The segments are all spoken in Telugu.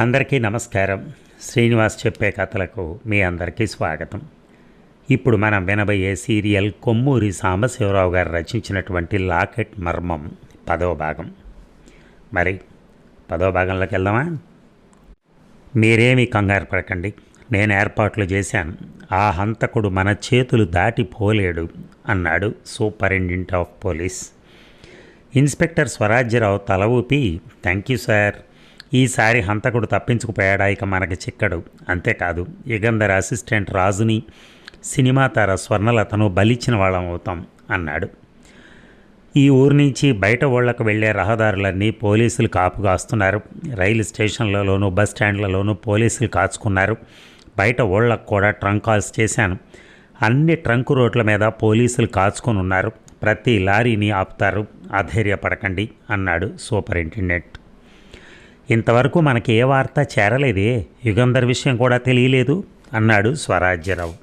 అందరికీ నమస్కారం. శ్రీనివాస్ చెప్పే కథలకు మీ అందరికీ స్వాగతం. ఇప్పుడు మనం వినబోయే సీరియల్ కొమ్మూరి సాంబశివరావు గారు రచించినటువంటి లాకెట్ మర్మం పదో భాగం. మరి పదో భాగంలోకి వెళ్దామా? మీరేమీ కంగారు పడకండి. నేను ఏర్పాట్లు చేశాను. ఆ హంతకుడు మన చేతులు దాటిపోలేడు అన్నాడు superintendent of police. Inspector Swarajyarao తల ఊపి థ్యాంక్ యూ సార్. ఈసారి హంతకుడు తప్పించుకుపోయాడా ఇక మనకి చిక్కడు. అంతేకాదు యుగంధర్ అసిస్టెంట్ రాజుని సినిమా తార స్వర్ణలతను బలిచ్చిన వాళ్ళం అవుతాం అన్నాడు. ఈ ఊరు నుంచి బయట ఊళ్ళకు వెళ్ళే రహదారులన్నీ పోలీసులు కాపు కాస్తున్నారు రైలు స్టేషన్లలోనూ బస్ స్టాండ్లలోనూ పోలీసులు కాచుకున్నారు. బయట ఊళ్ళకు కూడా ట్రంక్ కాల్స్ చేశాను. అన్ని ట్రంక్ రోడ్ల మీద పోలీసులు కాచుకొని ఉన్నారు. ప్రతి లారీని ఆపుతారు. అధైర్యపడకండి అన్నాడు సూపరింటెండెంట్. ఇంతవరకు మనకి ఏ వార్త చేరలేదే. యుగంధర్ విషయం కూడా తెలియలేదు అన్నాడు స్వరాజ్యరావు.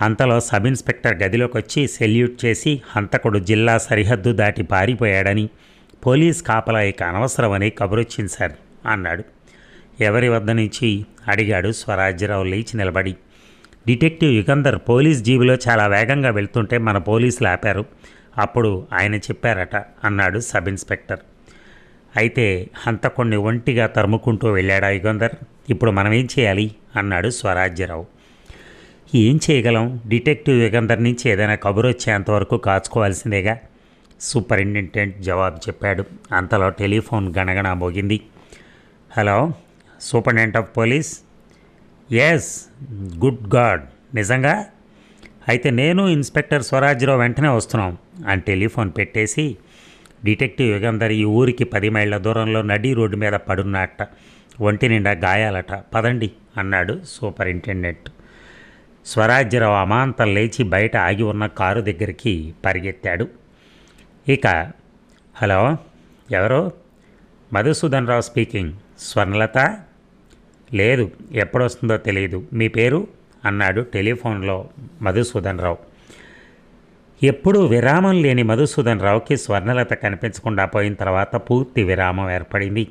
అంతలో సబ్ ఇన్స్పెక్టర్ గదిలోకి వచ్చి సెల్యూట్ చేసి హంతకుడు జిల్లా సరిహద్దు దాటి పారిపోయాడని పోలీస్ కాపలా ఇక అనవసరమని కబురొచ్చింది సార్ అన్నాడు. ఎవరి వద్ద నుంచి? అడిగాడు స్వరాజ్యరావు లేచి నిలబడి. డిటెక్టివ్ యుగంధర్ పోలీస్ జీబులో చాలా వేగంగా వెళ్తుంటే మన పోలీసులు ఆపారు. అప్పుడు ఆయన చెప్పారట అన్నాడు సబ్ ఇన్స్పెక్టర్ అయితే హంతకుణ్ణి ఒంటిగా తరుముకుంటూ వెళ్ళాడా యుగంధర్? ఇప్పుడు మనం ఏం చేయాలి? అన్నాడు స్వరాజ్యరావు. ఏం చేయగలం? డిటెక్టివ్ యుగంధర్ నుంచి ఏదైనా కబురు వచ్చేంతవరకు కాచుకోవాల్సిందేగా? సూపరింటెండెంట్ జవాబు చెప్పాడు. అంతలో టెలిఫోన్ గణగణ మోగింది. Hello superintendent of police? Yes good god నిజంగా? అయితే నేను ఇన్స్పెక్టర్ స్వరాజ్యరావు వెంటనే వస్తున్నాం అని టెలిఫోన్ పెట్టేసి డిటెక్టివ్ యుగంధర్ ఈ ఊరికి పది మైళ్ళ దూరంలో నడి రోడ్డు మీద పడున్నట్ట. ఒంటి నిండా గాయాలట. పదండి అన్నాడు సూపరింటెండెంట్. స్వరాజ్యరావు అమాంతం లేచి బయట ఆగి ఉన్న కారు దగ్గరికి పరిగెత్తాడు. ఇక హలో ఎవరు? మధుసూదన్ రావు స్పీకింగ్. స్వర్ణలత? లేదు ఎప్పుడొస్తుందో తెలియదు మీ పేరు? అన్నాడు టెలిఫోన్లో మధుసూదన్ రావు. ఎప్పుడూ విరామం లేని మధుసూదన్ రావుకి స్వర్ణలత కనిపించకుండా పోయిన తర్వాత పూర్తి విరామం ఏర్పడింది.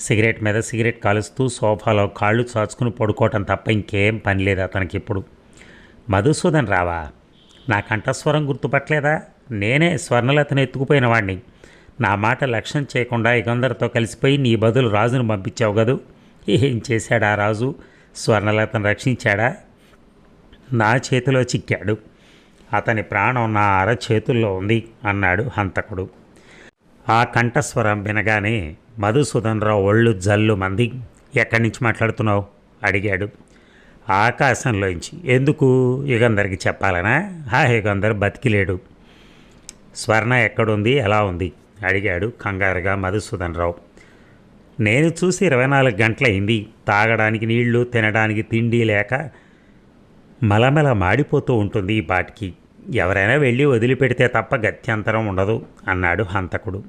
సిగరెట్ మీద సిగరెట్ కాలుస్తూ సోఫాలో కాళ్ళు చాచుకుని పడుకోవటం తప్ప ఇంకేం పని లేదు అతనికి ఇప్పుడు. మధుసూదన్ రావా? నా కంఠస్వరం గుర్తుపట్టలేదా? నేనే స్వర్ణలతను ఎత్తుకుపోయిన వాడిని నా మాట లక్ష్యం చేయకుండా ఇగందరితో కలిసిపోయి నీ బదులు రాజును పంపించావు కదూ? ఏం చేశాడా రాజు? స్వర్ణలతను రక్షించాడా? నా చేతిలో చిక్కాడు. అతని ప్రాణం నా అర చేతుల్లో ఉంది అన్నాడు హంతకుడు. ఆ కంఠస్వరం వినగానే మధుసూదన్ రావు ఒళ్ళు జల్లు మంది. ఎక్కడి నుంచి మాట్లాడుతున్నావు? అడిగాడు. ఆకాశంలోంచి. ఎందుకు? యుగంధర్కి చెప్పాలనా? హా యుగంధర్ బతికిలేడు. స్వర్ణ ఎక్కడుంది? ఎలా ఉంది? అడిగాడు కంగారుగా మధుసూదన్ రావు నేను చూసి ఇరవై నాలుగు గంటలైంది తాగడానికి నీళ్ళు తినడానికి తిండి లేక మలమల మాడిపోతూ ఉంటుంది ఈ పాటికి. ఎవరైనా వెళ్ళి వదిలిపెడితే తప్ప గత్యంతరం ఉండదు అన్నాడు హంతకుడు.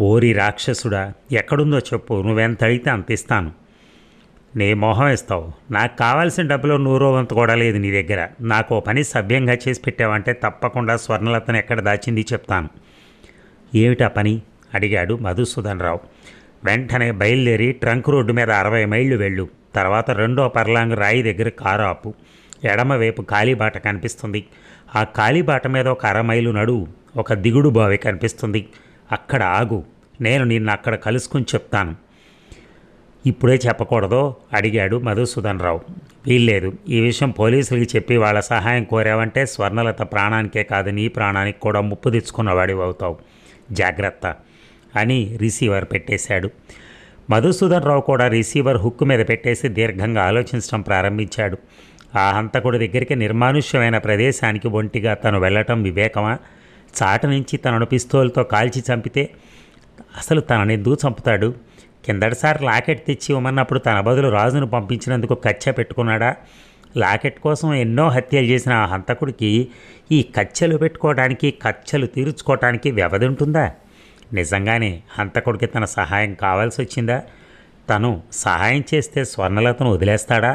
ఓరి రాక్షసుడా ఎక్కడుందో చెప్పు నువ్వెంత అడిగితే అంత ఇస్తాను. నీ మొహం ఇస్తావు నాకు కావాల్సిన డబ్బులో నూరో వంత కూడా లేదు నీ దగ్గర. నాకు ఓ పని సభ్యంగా చేసి పెట్టావంటే తప్పకుండా స్వర్ణలతను ఎక్కడ దాచింది చెప్తాను. ఏమిటా పని? అడిగాడు మధుసూదన్ రావు వెంటనే బయలుదేరి ట్రంక్ రోడ్డు మీద అరవై మైళ్ళు వెళ్ళు. తర్వాత రెండో పర్లాంగ్ రాయి దగ్గర కారు ఆపు. ఎడమవైపు కాలిబాట కనిపిస్తుంది. ఆ కాలిబాట మీద ఒక అరమైలు నడు నడువు ఒక దిగుడు బావి కనిపిస్తుంది. అక్కడ ఆగు నేను నిన్ను అక్కడ కలుసుకుని చెప్తాను. ఇప్పుడే చెప్పకూడదో? అడిగాడు మధుసూదన్ రావు వీల్లేదు ఈ విషయం పోలీసులకి చెప్పి వాళ్ళ సహాయం కోరావంటే స్వర్ణలత ప్రాణానికే కాదు నీ ప్రాణానికి కూడా ముప్పు తెచ్చుకున్నవాడివి అవుతావు. జాగ్రత్త అని రిసీవర్ పెట్టేశాడు. మధుసూదన్ రావు కూడా రిసీవర్ హుక్కు మీద పెట్టేసి దీర్ఘంగా ఆలోచించడం ప్రారంభించాడు. ఆ హంతకుడి దగ్గరికి నిర్మానుష్యమైన ప్రదేశానికి ఒంటిగా తను వెళ్ళటం వివేకమా? చాట నుంచి తనను పిస్తోల్తో కాల్చి చంపితే అసలు తనని ఎందుకు చంపుతాడు కిందటిసారి లాకెట్ తెచ్చి ఇవ్వమన్నప్పుడు తన బదులు రాజును పంపించినందుకు కచ్చ పెట్టుకున్నాడా? లాకెట్ కోసం ఎన్నో హత్యలు చేసిన ఆ హంతకుడికి ఈ కచ్చలు పెట్టుకోవడానికి కచ్చలు తీర్చుకోవటానికి వ్యవధి ఉంటుందా? నిజంగానే హంతకుడికి తన సహాయం కావాల్సి వచ్చిందా తను సహాయం చేస్తే స్వర్ణలతను వదిలేస్తాడా?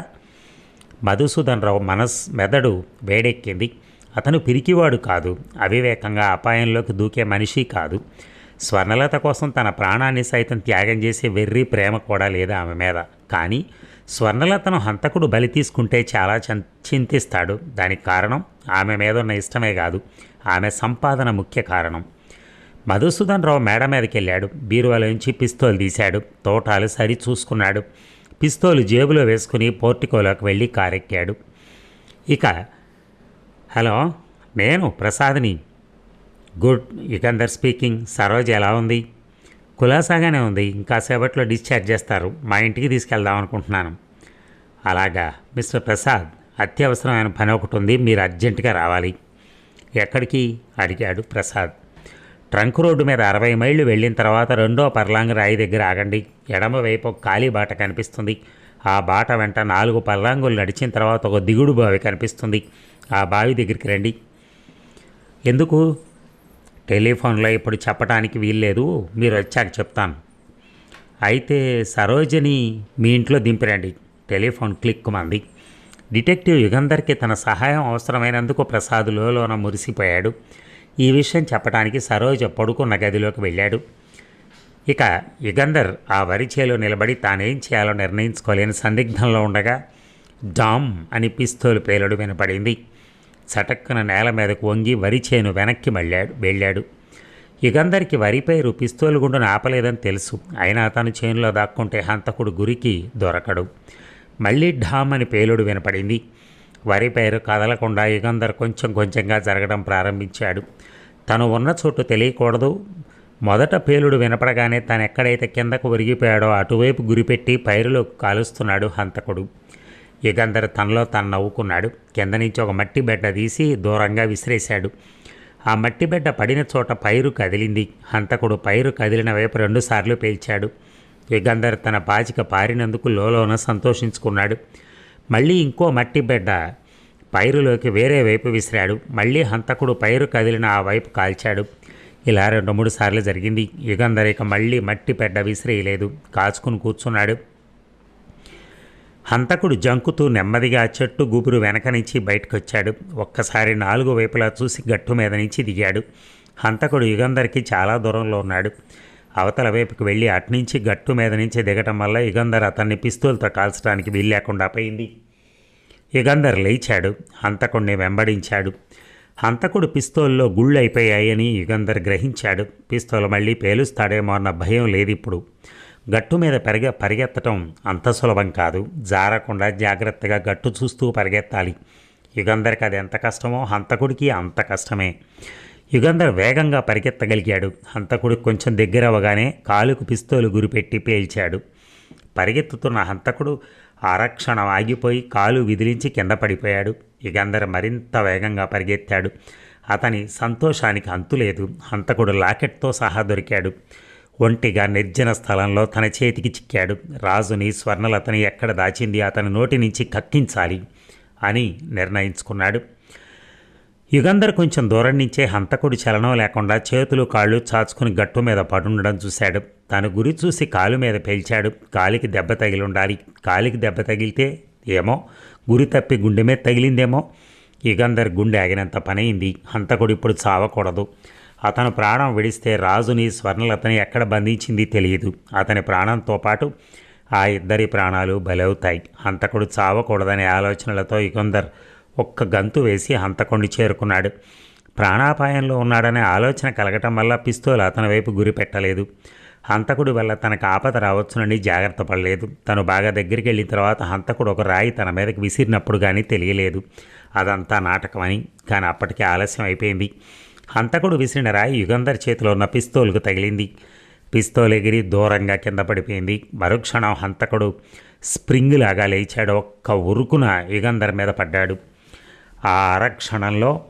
మధుసూదన్ రావు మనస్ మెదడు వేడెక్కింది. అతను పిరికివాడు కాదు. అవివేకంగా అపాయంలోకి దూకే మనిషి కాదు. స్వర్ణలత కోసం తన ప్రాణాన్ని సైతం త్యాగం చేసే వెర్రి ప్రేమ కూడా లేదు ఆమె మీద. కానీ స్వర్ణలతను హంతకుడు బలి తీసుకుంటే చాలా చం- చింతిస్తాడు. దానికి కారణం ఆమె మీద ఉన్న ఇష్టమే కాదు. ఆమె సంపాదన ముఖ్య కారణం. మధుసూదన్ రావు మేడ మీదకి వెళ్ళాడు బీరువాలోంచి పిస్తోలు తీశాడు. తోటాలు సరి చూసుకున్నాడు. పిస్తోలు జేబులో వేసుకుని పోర్టికోలోకి వెళ్ళి కారెక్కాడు. ఇక హలో నేను ప్రసాద్ని. Good Yugandhar speaking. సరోజ్ ఎలా ఉంది? కులాసాగానే ఉంది. ఇంకాసేపట్లో డిశ్చార్జ్ చేస్తారు. మా ఇంటికి తీసుకెళ్దాం అనుకుంటున్నాను. అలాగా. మిస్టర్ ప్రసాద్ అత్యవసరమైన పని ఒకటి ఉంది. మీరు అర్జెంటుగా రావాలి. ఎక్కడికి? అడిగాడు ప్రసాద్. ట్రంక్ రోడ్డు మీద అరవై మైళ్ళు వెళ్ళిన తర్వాత రెండో పర్లాంగ్ రాయి దగ్గర ఆగండి. ఎడమవైపు ఒక ఖాళీ బాట కనిపిస్తుంది. ఆ బాట వెంట నాలుగు పర్లాంగులు నడిచిన తర్వాత ఒక దిగుడు బావి కనిపిస్తుంది. ఆ బావి దగ్గరికి రండి. ఎందుకు? టెలిఫోన్లో ఇప్పుడు చెప్పడానికి వీల్లేదు. మీరు వచ్చాక చెప్తాను. అయితే సరోజని మీ ఇంట్లో దింపిరండి. టెలిఫోన్ క్లిక్ మంది. డిటెక్టివ్ యుగంధర్కి తన సహాయం అవసరమైనందుకు ప్రసాద్ లోన మురిసిపోయాడు. ఈ విషయం చెప్పడానికి సరోజ పడుకున్న గదిలోకి వెళ్ళాడు. ఇక యుగంధర్ ఆ వరి చేలో నిలబడి తానేం చేయాలో నిర్ణయించుకోలేని సందిగ్ధంలో ఉండగా డామ్ అని పిస్తోలు పేలుడు వినపడింది. చటక్కున నేల మీదకు వంగి వరి చేను వెనక్కి మళ్ళాడు వెళ్ళాడు. యుగంధర్కి వరిపైరు పిస్తోలు గుండును ఆపలేదని తెలుసు. అయినా అతను చేనులో దాక్కుంటే హంతకుడు గురికి దొరకడు. మళ్ళీ ఢామ్ అని పేలుడు వినపడింది. వరి పైరు కదలకుండా యుగంధర్ కొంచెం కొంచెంగా జరగడం ప్రారంభించాడు. తను ఉన్న చోటు తెలియకూడదు. మొదట పేలుడు వినపడగానే తను ఎక్కడైతే కిందకు ఒరిగిపోయాడో అటువైపు గురిపెట్టి పైరులో కాలుస్తున్నాడు హంతకుడు. యుగంధర్ తనలో తను నవ్వుకున్నాడు. కింద నుంచి ఒక మట్టి బెడ్డ తీసి దూరంగా విసిరేశాడు. ఆ మట్టి బిడ్డ పడిన చోట పైరు కదిలింది. హంతకుడు పైరు కదిలిన వైపు రెండుసార్లు పేల్చాడు. యుగంధర్ తన పాచిక పారినందుకు లోలోన సంతోషించుకున్నాడు. మళ్ళీ ఇంకో మట్టి బిడ్డ పైరులోకి వేరే వైపు విసిరాడు. మళ్ళీ హంతకుడు పైరు కదిలిన ఆ వైపు కాల్చాడు. ఇలా రెండు మూడు సార్లు జరిగింది. యుగంధరిక మళ్ళీ మట్టి బిడ్డ విసిరేయలేదు. కాచుకుని కూర్చున్నాడు. హంతకుడు జంకుతూ నెమ్మదిగా చెట్టు గుబురు వెనక నుంచి బయటకొచ్చాడు. ఒక్కసారి నాలుగు వైపులా చూసి గట్టు మీద నుంచి దిగాడు. హంతకుడు యుగంధరికి చాలా దూరంలో ఉన్నాడు. అవతల వైపుకి వెళ్ళి అట్నుంచి గట్టు మీద నుంచి దిగటం వల్ల యుగంధర్ అతన్ని పిస్తూల్తో కాల్చడానికి వీల్లేకుండా పోయింది. యుగంధర్ లేచాడు. హంతకుణ్ణి వెంబడించాడు. హంతకుడు పిస్తోల్లో గుళ్ళైపోయాయని యుగంధర్ గ్రహించాడు. పిస్తోల్ మళ్ళీ పేలుస్తాడేమో అన్న భయం లేదు ఇప్పుడు గట్టు మీద పరిగె పరిగెత్తటం అంత సులభం కాదు. జారకుండా జాగ్రత్తగా గట్టు చూస్తూ పరిగెత్తాలి. యుగంధర్కి అది ఎంత కష్టమో హంతకుడికి అంత కష్టమే. యుగంధర్ వేగంగా పరిగెత్తగలిగాడు. హంతకుడు కొంచెం దగ్గర అవ్వగానే కాలుకు పిస్తోలు గురిపెట్టి పేల్చాడు. పరిగెత్తుతున్న హంతకుడు ఆరక్షణం ఆగిపోయి కాలు విదిలించి కింద పడిపోయాడు. యుగంధర్ మరింత వేగంగా పరిగెత్తాడు. అతని సంతోషానికి అంతులేదు హంతకుడు లాకెట్తో సహా దొరికాడు. ఒంటిగా నిర్జన స్థలంలో తన చేతికి చిక్కాడు. రాజుని స్వర్ణలతని ఎక్కడ దాచింది? అతని నోటి నుంచి కక్కించాలి అని నిర్ణయించుకున్నాడు. యుగంధర్ కొంచెం దూరం నుంచే హంతకుడి చలనం లేకుండా చేతులు కాళ్ళు చాచుకుని గట్టు మీద పడుండడం చూశాడు. తన గురి చూసి కాలు మీద పేల్చాడు. కాలికి దెబ్బ తగిలి ఉండాలి కాలికి దెబ్బ తగిలితే ఏమో? గురి తప్పి గుండె మీద తగిలిందేమో? యుగంధర్ గుండె ఆగినంత పనైంది. హంతకుడు ఇప్పుడు చావకూడదు. అతను ప్రాణం విడిస్తే రాజుని స్వర్ణలతని ఎక్కడ బంధించింది తెలియదు. అతని ప్రాణంతో పాటు ఆ ఇద్దరి ప్రాణాలు బలవుతాయి. హంతకుడు చావకూడదనే ఆలోచనలతో యుగంధర్ ఒక్క గంతు వేసి హంతకొండి చేరుకున్నాడు. ప్రాణాపాయంలో ఉన్నాడనే ఆలోచన కలగటం వల్ల పిస్తోల్ అతని వైపు గురి పెట్టలేదు. హంతకుడి వల్ల తనకు ఆపద రావచ్చునని జాగ్రత్త పడలేదు. తను బాగా దగ్గరికి వెళ్ళిన తర్వాత హంతకుడు ఒక రాయి తన మీదకి విసిరినప్పుడు కానీ తెలియలేదు. అదంతా నాటకమని కానీ అప్పటికే ఆలస్యం అయిపోయింది. హంతకుడు విసిరిన రాయి యుగంధర్ చేతిలో ఉన్న పిస్తోల్కు తగిలింది. పిస్తోల్ ఎగిరి దూరంగా కింద పడిపోయింది. మరుక్షణం హంతకుడు స్ప్రింగ్ లాగా లేచాడు. ఒక్క ఉరుకున యుగంధర్ మీద పడ్డాడు. ఆ అరక్షణంలో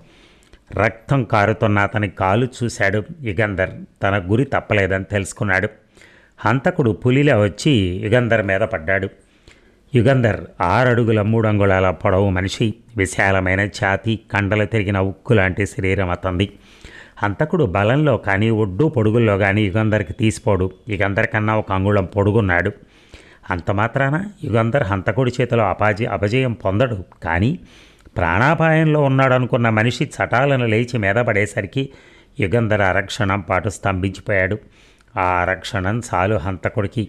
రక్తం కారుతున్న అతని కాలు చూశాడు యుగంధర్. తన గురి తప్పలేదని తెలుసుకున్నాడు. హంతకుడు పులిలా వచ్చి యుగంధర్ మీద పడ్డాడు. యుగంధర్ ఆరడుగుల మూడంగుళాల పొడవు మనిషి విశాలమైన ఛాతీ కండలు తిరిగిన ఉక్కు లాంటి శరీరం అతంది హంతకుడు బలంలో కానీ ఒడ్డు పొడుగుల్లో కానీ యుగంధర్కి తీసిపోడు. యుగంధర్ కన్నా ఒక అంగుళం పొడుగున్నాడు. అంత మాత్రాన యుగంధర్ హంతకుడి చేతిలో అపాజి అపజయం పొందడు. కానీ ప్రాణాపాయంలో ఉన్నాడనుకున్న మనిషి చటాలను లేచి మీద పడేసరికి యుగంధర్ అరక్షణం పాటు స్తంభించిపోయాడు. ఆ అరక్షణం చాలు హంతకుడికి.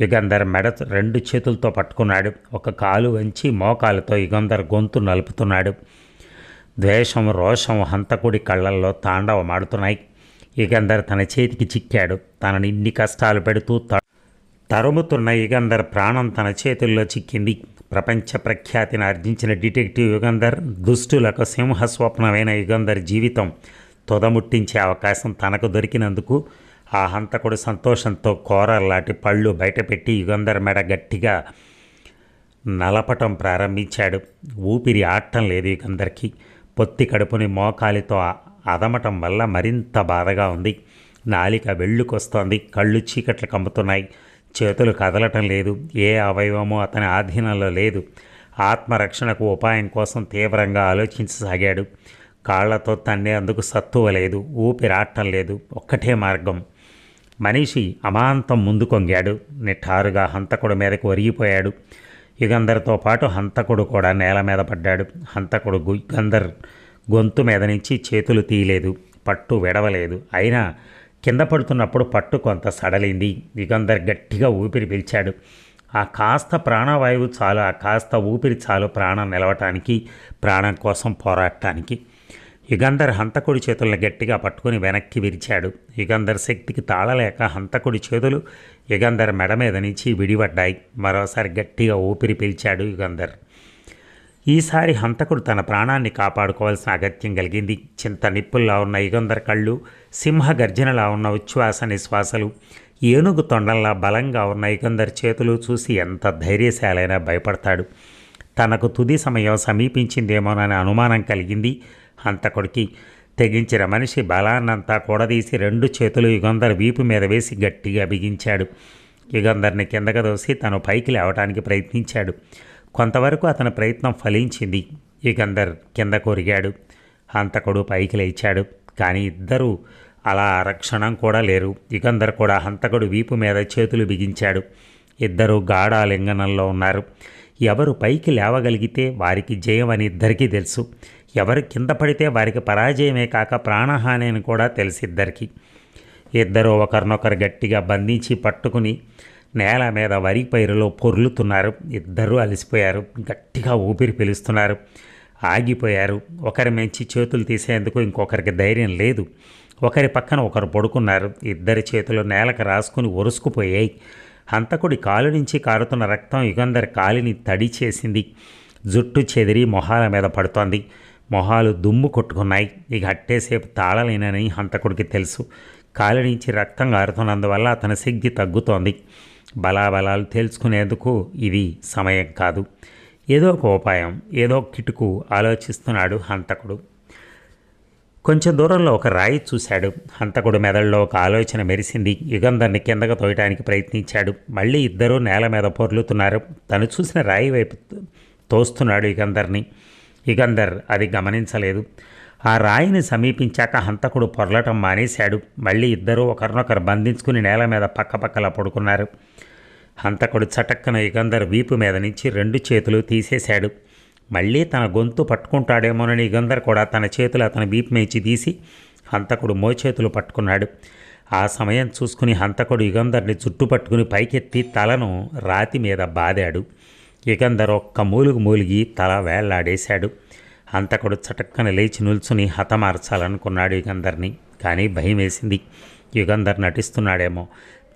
యుగంధర్ మెడ రెండు చేతులతో పట్టుకున్నాడు. ఒక కాలు వంచి మోకాలతో యుగంధర్ గొంతు నలుపుతున్నాడు. ద్వేషం రోషం హంతకుడి కళ్ళల్లో తాండవమాడుతున్నాయి. యుగంధర్ తన చేతికి చిక్కాడు. తనని ఇన్ని కష్టాలు పెడుతూ త తరుముతున్న యుగంధర్ ప్రాణం తన చేతుల్లో చిక్కింది. ప్రపంచ ప్రఖ్యాతిని ఆర్జించిన డిటెక్టివ్ యుగంధర్ దుష్టులకు సింహ స్వప్నమైన యుగంధర్ జీవితం తొదముట్టించే అవకాశం తనకు దొరికినందుకు ఆ హంతకుడు సంతోషంతో కోరల్లాంటి పళ్ళు బయటపెట్టి యుగంధర్ మెడ గట్టిగా నలపటం ప్రారంభించాడు. ఊపిరి ఆడటం లేదు యుగంధర్కి. పొత్తి కడుపుని మోకాలితో అదమటం వల్ల మరింత బాధగా ఉంది. నాలిక వెళ్ళుకొస్తోంది కళ్ళు చీకట్లు కమ్ముతున్నాయి. చేతులు కదలటం లేదు. ఏ అవయవమో అతని ఆధీనంలో లేదు. ఆత్మరక్షణకు ఉపాయం కోసం తీవ్రంగా ఆలోచించసాగాడు. కాళ్ళతో తన్నే అందుకు సత్తువ లేదు ఊపిరాటం లేదు. ఒక్కటే మార్గం. మనిషి అమాంతం ముందు కొంగాడు నిఠారుగా హంతకుడు మీదకు ఒరిగిపోయాడు. యుగంధర్తో పాటు హంతకుడు కూడా నేల మీద పడ్డాడు. హంతకుడు యుగంధర్ గొంతు మీద నుంచి చేతులు తీయలేదు. పట్టు విడవలేదు. అయినా కింద పడుతున్నప్పుడు పట్టు కొంత సడలింది. యుగంధర్ గట్టిగా ఊపిరి పీల్చాడు. ఆ కాస్త ప్రాణవాయువు చాలు ఆ కాస్త ఊపిరి చాలు ప్రాణం నిలవటానికి ప్రాణం కోసం పోరాడటానికి. యుగంధర్ హంతకుడి చేతులను గట్టిగా పట్టుకుని వెనక్కి విరిచాడు. యుగంధర్ శక్తికి తాళలేక హంతకుడి చేతులు యుగంధర్ మెడ మీద నుంచి విడిపడ్డాయి. మరోసారి గట్టిగా ఊపిరి పీల్చాడు యుగంధర్. ఈసారి హంతకుడు తన ప్రాణాన్ని కాపాడుకోవాల్సిన అగత్యం కలిగింది. చింత నిప్పుల్లా ఉన్న ఇగందర కళ్ళు సింహ గర్జనలా ఉన్న ఉచ్ఛ్వాస నిశ్వాసలు ఏనుగు తొండంలా బలంగా ఉన్న ఇగందరి చేతులు చూసి ఎంత ధైర్యశాలైనా భయపడతాడు. తనకు తుది సమయం సమీపించిందేమోనని అనుమానం కలిగింది హంతకుడికి. తెగించిన మనిషి బలాన్నంతా కూడదీసి రెండు చేతులు యుగంధర్ వీపు మీద వేసి గట్టిగా బిగించాడు. యుగంధర్ని కిందకు దోసి తను పైకి లేవటానికి ప్రయత్నించాడు. కొంతవరకు అతని ప్రయత్నం ఫలించింది. యుగంధర్ కింద కొరిగాడు. హంతకుడు పైకి లేచాడు. కానీ ఇద్దరూ అలా రక్షణం కూడా లేరు. యుగంధర్ కూడా హంతకుడు వీపు మీద చేతులు బిగించాడు. ఇద్దరూ గాఢ లింగనంలో ఉన్నారు. ఎవరు పైకి లేవగలిగితే వారికి జయం అని ఇద్దరికీ తెలుసు. ఎవరు కింద పడితే వారికి పరాజయమే కాక ప్రాణహాని అని కూడా తెలిసిద్దరికి. ఇద్దరు ఒకరినొకరు గట్టిగా బంధించి పట్టుకుని నేల మీద వరి పైరులో పొర్లుతున్నారు. ఇద్దరూ అలసిపోయారు. గట్టిగా ఊపిరి పిలుస్తున్నారు. ఆగిపోయారు. ఒకరి మంచి చేతులు తీసేందుకు ఇంకొకరికి ధైర్యం లేదు. ఒకరి పక్కన ఒకరు పడుకున్నారు. ఇద్దరి చేతులు నేలకు రాసుకుని ఒరుసుకుపోయాయి. హంతకుడి కాలు నుంచి కారుతున్న రక్తం యుగంధర్ కాలిని తడి చేసింది. జుట్టు చెదిరి మొహాల మీద పడుతోంది. మొహాలు దుమ్ము కొట్టుకున్నాయి. ఇక అట్టేసేపు తాళలేనని హంతకుడికి తెలుసు. కాలి నుంచి రక్తం కారుతున్నందువల్ల అతని శక్తి తగ్గుతోంది. బలాబలాలు తేల్చుకునేందుకు ఇది సమయం కాదు. ఏదో ఒక ఉపాయం ఏదో కిటుకు ఆలోచిస్తున్నాడు హంతకుడు. కొంచెం దూరంలో ఒక రాయి చూశాడు. హంతకుడు మెదడులో ఒక ఆలోచన మెరిసింది. యుగంధర్ని కిందకు తోయటానికి ప్రయత్నించాడు. మళ్ళీ ఇద్దరూ నేల మీద పొర్లుతున్నారు. తను చూసిన రాయి వైపు తోస్తున్నాడు యుగంధర్ని. యుగంధర్ అది గమనించలేదు. ఆ రాయిని సమీపించాక హంతకుడు పొరలటం మానేశాడు. మళ్ళీ ఇద్దరూ ఒకరినొకరు బంధించుకుని నేల మీద పక్కపక్కలా పడుకున్నారు. హంతకుడు చటక్కన యుగంధర్ వీపు మీద నుంచి రెండు చేతులు తీసేశాడు. మళ్ళీ తన గొంతు పట్టుకుంటాడేమోనని యుగంధర్ కూడా తన చేతులు అతని వీపు మేచి తీసి హంతకుడు మోచేతులు పట్టుకున్నాడు. ఆ సమయం చూసుకుని హంతకుడు యుగంధర్ని చుట్టుపట్టుకుని పైకెత్తి తలను రాతి మీద బాదాడు. యుగంధర్ ఒక్క మూలుగు మూలిగి తల వేళ్ళాడేశాడు. హంతకుడు చటక్కన లేచి నిల్చుని హతమార్చాలనుకున్నాడు యుగంధర్ని కానీ భయం వేసింది యుగంధర్ నటిస్తున్నాడేమో.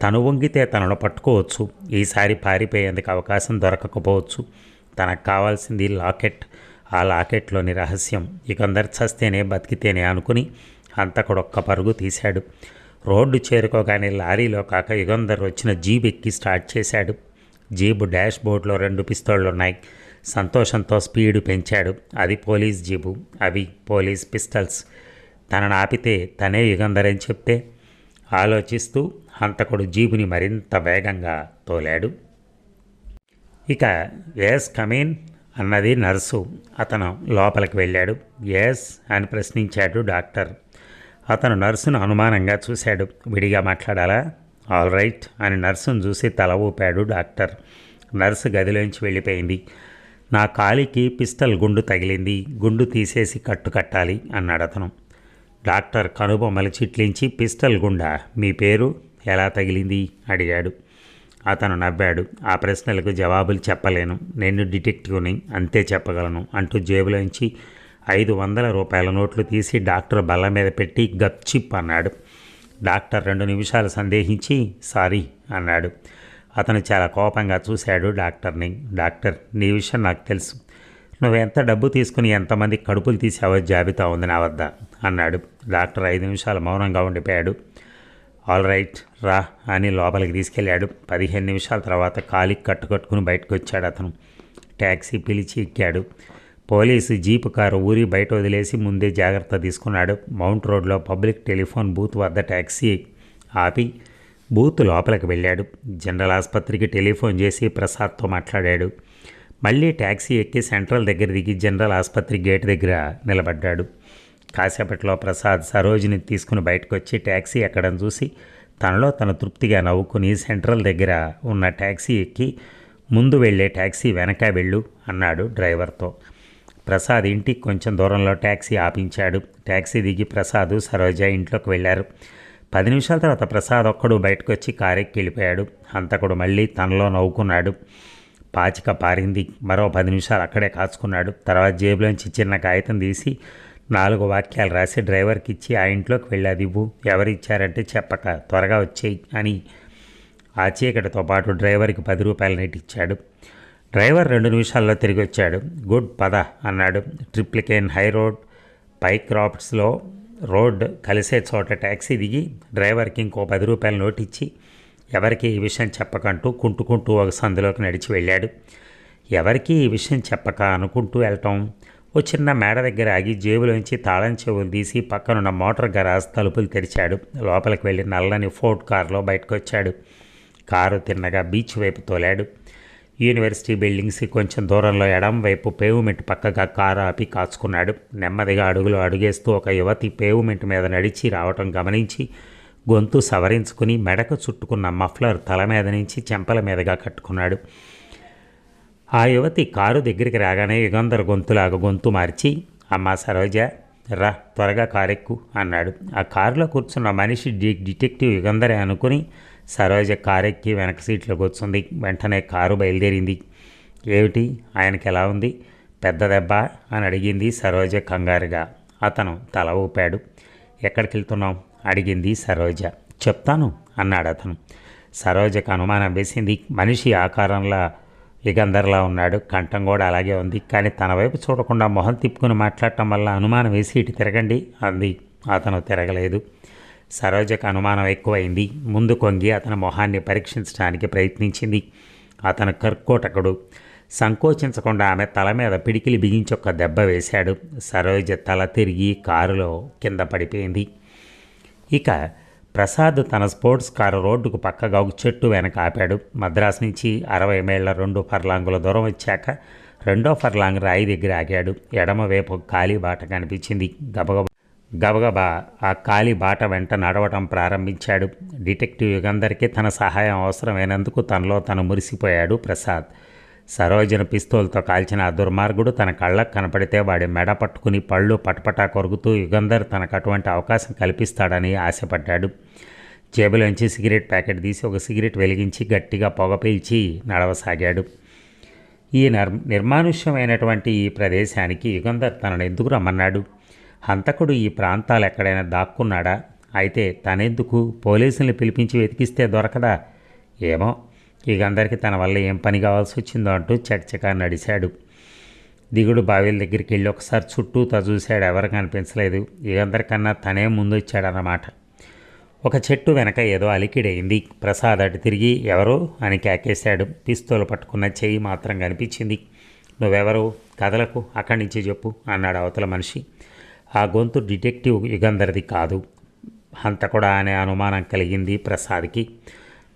తను వంగితే తనను పట్టుకోవచ్చు. ఈసారి పారిపోయేందుకు అవకాశం దొరకకపోవచ్చు. తనకు కావాల్సింది లాకెట్. ఆ లాకెట్లోని రహస్యం ఇకందరు చస్తేనే బతికితేనే అనుకుని అంతకుడొక్క పరుగు తీశాడు. రోడ్డు చేరుకోగానే లారీలో కాక యుగంధర్ వచ్చిన జీబ్ ఎక్కి స్టార్ట్ చేశాడు. జీబు డాష్ బోర్డ్లో రెండు పిస్తోళ్ళు ఉన్నాయి సంతోషంతో స్పీడు పెంచాడు. అది పోలీస్ జీబు అవి పోలీస్ పిస్టల్స్. తనను ఆపితే తనే యుగంధర్ అని చెప్తే? ఆలోచిస్తూ హంతకుడు జీబుని మరింత వేగంగా తోలాడు. ఇక ఎస్ కమీన్ అన్నది నర్సు అతను లోపలికి వెళ్ళాడు. ఎస్ అని ప్రశ్నించాడు డాక్టర్. అతను నర్సును అనుమానంగా చూశాడు. విడిగా మాట్లాడాలా? ఆల్ రైట్ అని నర్సును చూసి తల ఊపాడు డాక్టర్. నర్సు గదిలోంచి వెళ్ళిపోయింది. నా కాలికి పిస్టల్ గుండు తగిలింది. గుండు తీసేసి కట్టు కట్టాలి అన్నాడు అతను డాక్టర్ కనుబొమ్మలు చిట్లించి పిస్టల్ గుండా? మీ పేరు? ఎలా తగిలింది? అడిగాడు. అతను నవ్వాడు. ఆ ప్రశ్నలకు జవాబులు చెప్పలేను. నేను డిటెక్టివ్ని అంతే చెప్పగలను అంటూ జేబులోంచి ఐదు వందల రూపాయల నోట్లు తీసి డాక్టర్ బల్ల మీద పెట్టి గప్చిప్ అన్నాడు. డాక్టర్ రెండు నిమిషాలు సందేహించి సారీ అన్నాడు. అతను చాలా కోపంగా చూశాడు డాక్టర్ని. డాక్టర్ నీ విషయం నాకు తెలుసు. నువ్వు ఎంత డబ్బు తీసుకుని ఎంతమంది కడుపులు తీసావో జాబితా ఉంది నా వద్ద అన్నాడు. డాక్టర్ ఐదు నిమిషాలు మౌనంగా ఉండిపోయాడు. ఆల్ రైట్ రా అని లోపలికి తీసుకెళ్ళాడు. పదిహేను నిమిషాల తర్వాత కాలికి కట్టుకట్టుకుని బయటకు వచ్చాడు అతను. ట్యాక్సీ పిలిచి ఎక్కాడు. పోలీసు జీపు కారు ఊరి బయట వదిలేసి ముందే జాగ్రత్త తీసుకున్నాడు. మౌంట్ రోడ్లో పబ్లిక్ టెలిఫోన్ బూత్ వద్ద ట్యాక్సీ ఆపి బూత్ లోపలికి వెళ్ళాడు. జనరల్ ఆసుపత్రికి టెలిఫోన్ చేసి ప్రసాద్తో మాట్లాడాడు. మళ్ళీ ట్యాక్సీ ఎక్కి సెంట్రల్ దగ్గర దిగి జనరల్ ఆసుపత్రి గేట్ దగ్గర నిలబడ్డాడు. కాసేపట్లో ప్రసాద్ సరోజిని తీసుకుని బయటకు వచ్చి ట్యాక్సీ ఎక్కడం చూసి తనలో తన తృప్తిగా నవ్వుకుని సెంట్రల్ దగ్గర ఉన్న ట్యాక్సీ ఎక్కి ముందు వెళ్ళే ట్యాక్సీ వెనక వెళ్ళు అన్నాడు డ్రైవర్తో. ప్రసాద్ ఇంటికి కొంచెం దూరంలో ట్యాక్సీ ఆపించాడు. ట్యాక్సీ దిగి ప్రసాద్ సరోజ ఇంట్లోకి వెళ్ళారు. పది నిమిషాల తర్వాత ప్రసాద్ ఒక్కడు బయటకు వచ్చి కారెక్కి వెళ్ళిపోయాడు హంతకుడు మళ్ళీ తనలో నవ్వుకున్నాడు. పాచిక పారింది. మరో పది నిమిషాలు అక్కడే కాచుకున్నాడు. తర్వాత జేబులోంచి చిన్న కాగితం తీసి నాలుగు వాక్యాలు రాసి డ్రైవర్కి ఇచ్చి ఆ ఇంట్లోకి వెళ్ళాది ఇవ్వు. ఎవరిచ్చారంటే చెప్పక త్వరగా వచ్చేయి అని ఆ చీకటితో పాటు డ్రైవర్కి పది రూపాయలు నెట్టిచ్చాడు డ్రైవర్ రెండు నిమిషాల్లో తిరిగి వచ్చాడు. గుడ్ పద అన్నాడు. ట్రిప్లికేన్ హై రోడ్ పై క్రాప్స్లో రోడ్ కలిసే చోట ట్యాక్సీ దిగి డ్రైవర్కి ఇంకో పది రూపాయలు నోట్ ఇచ్చి ఎవరికి ఈ విషయం చెప్పకంటూ కుంటుకుంటూ ఒక సందులోకి నడిచి వెళ్ళాడు. ఎవరికి ఈ విషయం చెప్పక అనుకుంటూ వెళ్ళటం ఓ చిన్న మేడ దగ్గర ఆగి జేబులోంచి తాళం చెవులు తీసి పక్కనున్న మోటార్ గరాజ్ తలుపులు తెరిచాడు. లోపలికి వెళ్ళి నల్లని ఫోర్ట్ కారులో బయటకు వచ్చాడు కారు తిన్నగా బీచ్ వైపు తోలాడు. యూనివర్సిటీ బిల్డింగ్స్కి కొంచెం దూరంలో ఎడం వైపు పేవ్మెంట్ పక్కగా కారు ఆపి కాచుకున్నాడు. నెమ్మదిగా అడుగులు అడుగేస్తూ ఒక యువతి పేవ్మెంట్ మీద నడిచి రావటం గమనించి గొంతు సవరించుకుని మెడకు చుట్టుకున్న మఫ్లర్ తల మీద నుంచి చెంపల మీదుగా కట్టుకున్నాడు. ఆ యువతి కారు దగ్గరికి రాగానే యుగంధర గొంతులాగా గొంతు మార్చి అమ్మా సరోజ రా త్వరగా కారెక్కు అన్నాడు. ఆ కారులో కూర్చున్న మనిషి డి డిటెక్టివ్ యుగంధరే అనుకుని సరోజ కారెక్కి వెనక సీట్లో కూర్చుంది వెంటనే కారు బయలుదేరింది. ఏమిటి? ఆయనకి ఎలా ఉంది? పెద్ద దెబ్బ అని అడిగింది సరోజ కంగారుగా. అతను తల ఊపాడు. ఎక్కడికి వెళ్తున్నాం అడిగింది సరోజ. చెప్తాను అన్నాడు అతను. సరోజకు అనుమానం వేసింది మనిషి ఆకారంలో యుగంధర్లా ఉన్నాడు. కంఠం కూడా అలాగే ఉంది. కానీ తన వైపు చూడకుండా మొహం తిప్పుకుని మాట్లాడటం వల్ల అనుమానం వేసి ఇటు తిరగండి అంది. అతను తిరగలేదు. సరోజకు అనుమానం ఎక్కువైంది. ముందు కొంగి అతని మొహాన్ని పరీక్షించడానికి ప్రయత్నించింది. అతను కర్కోటకుడు. సంకోచించకుండా ఆమె తల మీద పిడికిలి బిగించి ఒక దెబ్బ వేశాడు. సరోజ తల తిరిగి కారులో కింద పడిపోయింది. ఇక ప్రసాద్ తన స్పోర్ట్స్ కారు రోడ్డుకు పక్కగా ఒక చెట్టు వెనక ఆపాడు. మద్రాసు నుంచి అరవై మైళ్ళ రెండు ఫర్లాంగుల దూరం వచ్చాక రెండో ఫర్లాంగ్ రాయి దగ్గర ఆగాడు. ఎడమవైపు ఖాళీ బాట కనిపించింది. గబగబ గబగబా ఆ ఖాళీ బాట వెంట నడవటం ప్రారంభించాడు. డిటెక్టివ్ యుగందరికీ తన సహాయం అవసరమైనందుకు తనలో తను మురిసిపోయాడు ప్రసాద్. సరోజను పిస్తోల్తో కాల్చిన ఆ దుర్మార్గుడు తన కళ్ళకు కనపడితే వాడి మెడ పట్టుకుని పళ్ళు పటపటా కొరుకుతూ యుగంధర్ తనకు అటువంటి అవకాశం కల్పిస్తాడని ఆశపడ్డాడు. జేబులోంచి సిగరెట్ ప్యాకెట్ తీసి ఒక సిగరెట్ వెలిగించి గట్టిగా పొగ పీల్చి నడవసాగాడు. ఈ నిర్ నిర్మానుష్యమైనటువంటి ఈ ప్రదేశానికి యుగంధర్ తనను ఎందుకు రమ్మన్నాడు? హంతకుడు ఈ ప్రాంతాలు ఎక్కడైనా దాక్కున్నాడా? అయితే తనెందుకు? పోలీసుల్ని పిలిపించి వెతికిస్తే దొరకదా? ఏమో. ఇక అందరికీ తన వల్ల ఏం పని కావాల్సి వచ్చిందో అంటూ చకచకా నడిశాడు. దిగుడు బావిల దగ్గరికి వెళ్ళి ఒకసారి చుట్టూతా చూశాడు. ఎవరు కనిపించలేదు. ఇకందరికన్నా తనే ముందు వచ్చాడన్నమాట ఒక చెట్టు వెనక ఏదో అలికిడైంది. ప్రసాద్ అటు తిరిగి ఎవరు? అని కేకేశాడు. పిస్తోలు పట్టుకున్న చెయ్యి మాత్రం కనిపించింది. నువ్వెవరు? కథలకు అక్కడి నుంచి చెప్పు అన్నాడు అవతల మనిషి. ఆ గొంతు డిటెక్టివ్ యుగంధర్ది కాదు. అంత కూడా అనే అనుమానం కలిగింది ప్రసాద్కి.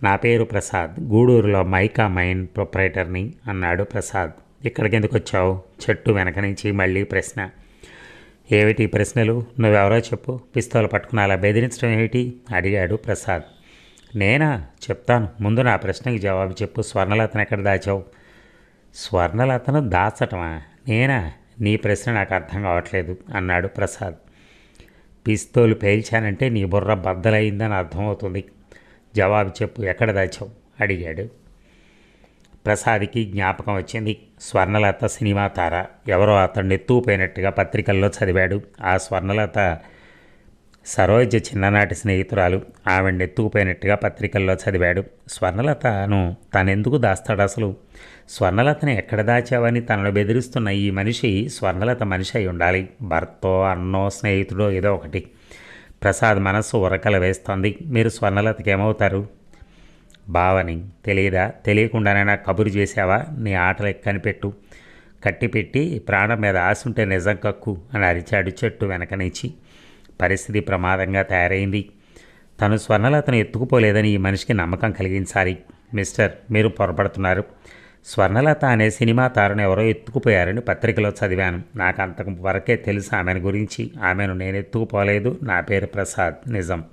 నా పేరు ప్రసాద్. గూడూరులో మైకా మైన్ ప్రొపరేటర్ని అన్నాడు ప్రసాద్. ఇక్కడికి ఎందుకు వచ్చావు? చెట్టు వెనక నుంచి మళ్ళీ ప్రశ్న. ఏమిటి ప్రశ్నలు? నువ్వెవరో చెప్పు. పిస్తోలు పట్టుకుని అలా బెదిరించడం ఏమిటి? అడిగాడు ప్రసాద్. నేనా? చెప్తాను. ముందు నా ప్రశ్నకి జవాబు చెప్పు. స్వర్ణలతను ఎక్కడ దాచావు? స్వర్ణలతను దాచటమా? నేనా? నీ ప్రశ్న నాకు అర్థం కావట్లేదు అన్నాడు ప్రసాద్. పిస్తోలు పేల్చానంటే నీ బుర్ర బద్దలైందని అర్థమవుతుంది. జవాబు చెప్పు ఎక్కడ దాచావు? అడిగాడు. ప్రసాద్కి జ్ఞాపకం వచ్చింది స్వర్ణలత సినిమా తార. ఎవరో అతన్ని ఎత్తుపోయినట్టుగా పత్రికల్లో చదివాడు. ఆ స్వర్ణలత సరోజ చిన్ననాటి స్నేహితురాలు. ఆవిడ ఎత్తుకుపోయినట్టుగా పత్రికల్లో చదివాడు. స్వర్ణలతను తనెందుకు దాస్తాడు అసలు? స్వర్ణలతని ఎక్కడ దాచావని తనను బెదిరిస్తున్న ఈ మనిషి స్వర్ణలత మనిషి అయి ఉండాలి. భర్తో అన్నో స్నేహితుడో ఏదో ఒకటి. ప్రసాద్ మనస్సు ఉరకలు వేస్తోంది. మీరు స్వర్ణలతకి ఏమవుతారు బావని తెలియదా తెలియకుండానే నాకు కబురు చేసావా నీ ఆటలు కనిపెట్టు. కట్టిపెట్టి ప్రాణం మీద ఆశ ఉంటే నిజం కక్కు అని అరిచాడు చెట్టు వెనక నుంచి. పరిస్థితి ప్రమాదంగా తయారైంది. తను స్వర్ణలతను ఎత్తుకుపోలేదని ఈ మనిషికి నమ్మకం కలిగించాలి. మిస్టర్ మీరు పొరపడుతున్నారు. స్వర్ణలత అనే సినిమా తారను ఎవరో ఎత్తుకుపోయారని పత్రికలో చదివాను. నాకు అంతకు వరకే తెలుసు ఆమెను గురించి. ఆమెను నేను ఎత్తుకుపోలేదు. నా పేరు ప్రసాద్. నిజం.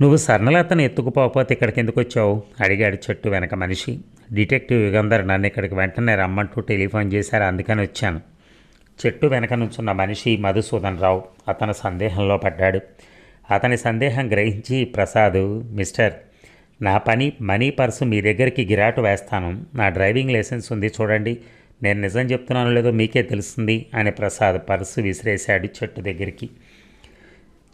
నువ్వు స్వర్ణలతను ఎత్తుకుపోకపోతే ఇక్కడికి ఎందుకు వచ్చావు? అడిగాడు చెట్టు వెనక మనిషి. డిటెక్టివ్ యుగంధర్ నన్ను ఇక్కడికి వెంటనే రమ్మంటూ టెలిఫోన్ చేశారు. అందుకని వచ్చాను. చెట్టు వెనక నుంచున్న మనిషి మధుసూదన్ రావు. అతను సందేహంలో పడ్డాడు. అతని సందేహం గ్రహించి ప్రసాద్ మిస్టర్ నా పని మనీ పర్సు మీ దగ్గరికి గిరాటు వేస్తాను. నా డ్రైవింగ్ లైసెన్స్ ఉంది చూడండి. నేను నిజం చెప్తున్నాను లేదో మీకే తెలుస్తుంది అని ప్రసాద్ పర్సు విసిరేశాడు చెట్టు దగ్గరికి.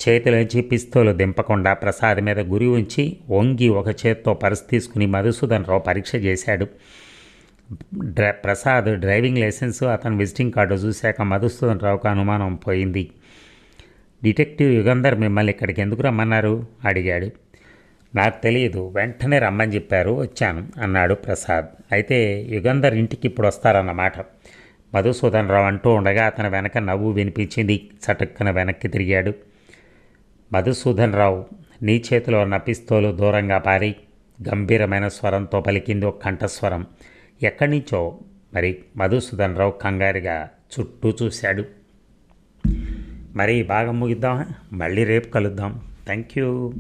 చేతిలోంచి పిస్తోలు దింపకుండా ప్రసాద్ మీద గురి ఉంచి వంగి ఒక చేత్తో పర్సు తీసుకుని మధుసూదన్ రావు పరీక్ష చేశాడు. డ్ర ప్రసాద్ డ్రైవింగ్ లైసెన్స్ అతని విజిటింగ్ కార్డు చూశాక మధుసూదన్ రావుకు అనుమానం పోయింది. డిటెక్టివ్ యుగంధర్ మిమ్మల్ని ఇక్కడికి ఎందుకు రమ్మన్నారు? అడిగాడు. నాకు తెలియదు వెంటనే రమ్మని చెప్పారు. వచ్చాను అన్నాడు ప్రసాద్. అయితే యుగంధర్ ఇంటికి ఇప్పుడు వస్తారన్నమాట. మధుసూదన్ రావు అంటూ ఉండగా అతని వెనక నవ్వు వినిపించింది. చటుక్కన వెనక్కి తిరిగాడు. మధుసూదన్ రావు నీ చేతిలో ఉన్న పిస్తోలు దూరంగా పారి గంభీరమైన స్వరంతో పలికింది ఒక కంఠస్వరం. ఎక్కడి నుంచో? మరి మధుసూదన్ రావు కంగారుగా చుట్టూ చూశాడు. మరి బాగా ముగిద్దాం. ముగిద్దామా మళ్ళీ రేపు కలుద్దాం. Thank you